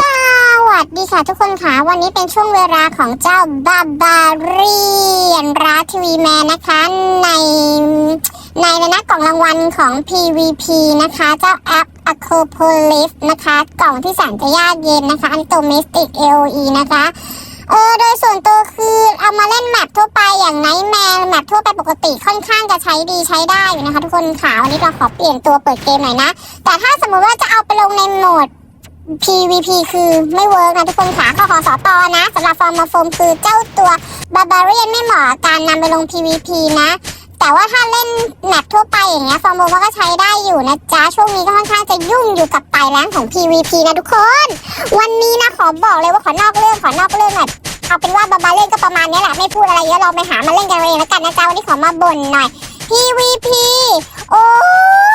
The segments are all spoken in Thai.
สวัสดีค่ะทุกคนค่ะ วันนี้เป็นช่วงเวลาของเจ้าบาบาเรียนราทีวีแมนนะคะ ในในในนะกล่องรางวัลของ PVP นะคะ เจ้าแอป a c o p o l i s นะคะ กล่องที่แสนจะยากเย็นนะคะอันโตเมสติก AOE นะคะ เออโดยส่วนตัวคือเอามาเล่นแมปทั่วไปอย่างไนท์แมนแมปทั่วไปปกติค่อนข้างจะใช้ดีใช้ได้อยู่นะคะ ทุกคนค่ะวันนี้เราขอเปลี่ยนตัวเปิดเกมหน่อยนะ แต่ถ้าสมมติว่าจะเอาไปลงในโหมด PVP คือไม่เวิร์กนะทุกคนค่ะข้อขอสอตอนะสำหรับฟอร์มาโฟมคือเจ้าตัวบาบาเรียนไม่เหมาะกับการนำไปลง PVP นะ แต่ว่าถ้าเล่นแมปทั่วไปอย่างเงี้ยฟอร์มว่าก็ใช้ได้อยู่นะจ๊ะ ช่วงนี้ก็ค่อนข้างจะยุ่งอยู่กับไตแรงของ PVP นะทุกคน วันนี้นะขอบอกเลยว่าขอนอกเรื่องขอนอกเรื่องหน่อยเอาเป็นว่าบาบาเล่นก็ประมาณนี้แหละ ไม่พูดอะไรเยอะเราไปหามาเล่นกันเองแล้วกันนะจ๊ะ วันนี้ขอมาบ่นหน่อย PVP โอ้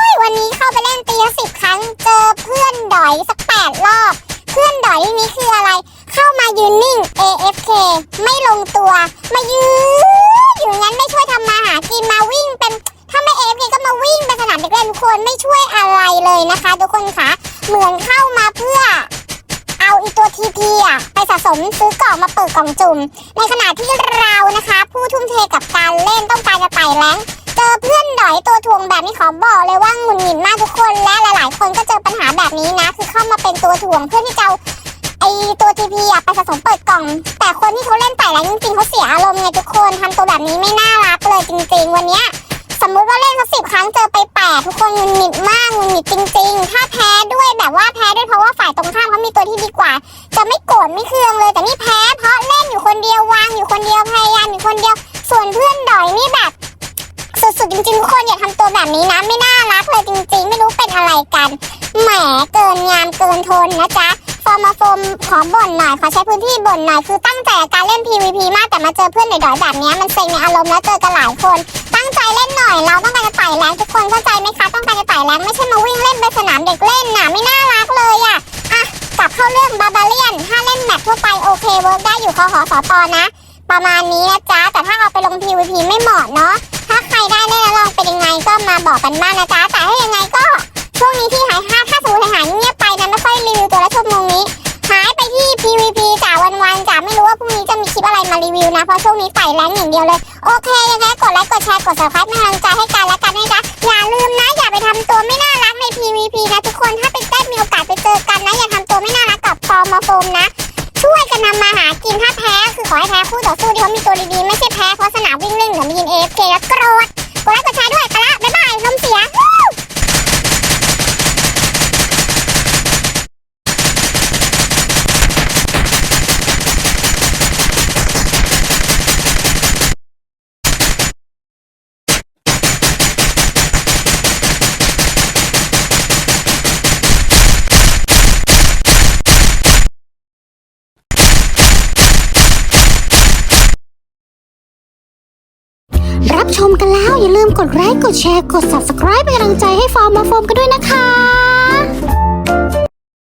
ยวันนี้เข้าไปเล่นตีละสิบครั้งเจอเพื่อนดอยสักแปดรอบ เพื่อนดอยที่นี้คืออะไร เข้ามายืนนิ่ง AFK ไม่ลงตัวมายืน นทุกคนไม่ช่วยอะไรเลยนะคะ ทุกคนคะเหมือนเข้ามาเพื่อ เอาอีตัวทีพีอะไปสะสมซื้อกล่องมาเปิดกล่องจุ่ม ในขณะที่เรานะคะ ผู้ทุ่มเทกับการเล่นต้องการจะไต่แรงเจอเพื่อนดอยตัวทวงแบบนี้ขอบอกเลยว่าหงุดหงิดมากทุกคนและหลาย ๆ คนก็เจอปัญหาแบบนี้นะ คือเข้ามาเป็นตัวถ่วงเพื่อที่จะไอตัวทีพีอะไปสะสมเปิดกล่อง แต่คนที่เขาเล่นไต่แรงจริงๆเขาเสียอารมณ์ไงทุกคนทำตัวแบบนี้ไม่น่ารักเลยจริง ๆ วันเนี้ย กรธไม่เคืองเลยแต่นี่แพ้เพราะเล่นอยู่คนเดียววางอยู่คนเดียวพยายามอยู่คนเดียว ส่วนเพื่อนดอยนี่แบบสุดๆจริงๆทุกคนอย่าทำตัวแบบนี้นะไม่น่ารักเลยจริงๆ ไม่รู้เป็นอะไรกันแหมเกินงามเกินทนนะจ๊ะฟอร์มาโฟมขอบ่นหน่อยขอใช้พื้นที่บ่นหน่อยคือตั้งใจกับการเล่น PVP มากแต่มาเจอเพื่อนดอยๆแบบนี้มันเซ็งในอารมณ์แล้วเจอกันหลายคน ตั้งใจเล่นหน่อยเราต้องการจะไต่แรงทุกคนเข้าใจไหมคะต้องการจะไต่แรงไม่ใช่มาวิ่งเล่นไปสนามเด็กเล่นนะ บาเลียน ถ้าเล่นแมปทั่วไปโอเคเวิร์กได้อยู่คอหอสอตอนะ ประมาณนี้นะจ๊ะ แต่ถ้าเอาไปลง PVP ไม่เหมาะเนาะ ถ้าใครได้เล่นแล้วลองเป็นยังไงก็มาบอกกันบ้างนะจ๊ะ แต่ถ้ายังไงก็ช่วงนี้ที่หายห้าถ้าสมมติหายเงียบไปนะไม่ค่อยรีวิวตัวละชั่วโมงนี้ หายไปที่ PVP จ้ะวันๆจ้ะไม่รู้ว่าพรุ่งนี้จะมีคลิปอะไรมารีวิวนะ เพราะช่วงนี้ไต่แรงอย่างเดียวเลย โอเคยังไงกดไลค์กดแชร์กด subscribe เป็นกำลังใจให้กันและกันนะจ๊ะอย่าลืมนะอย่าไปทำตัวไม่น่ารักใน PVP นะทุกคนถ้าเป็น อมาโฟมนะ ช่วยกันนำมาหากินถ้าแพ้คือขอให้แพ้คู่ต่อสู้ที่เขามีตัวดีๆ ไม่ใช่แพ้เพราะสนามวิ่งเล่นหรือมียิน AFK แล้วโกรธกดไลค์กดแชร์ด้วยไปละบ๊ายบายลมเสีย รับชมกันแล้ว อย่าลืมกดไลค์กดแชร์กด Subscribe เป็นกำลังใจให้ฟอร์มมาฟอร์มกันด้วยนะคะ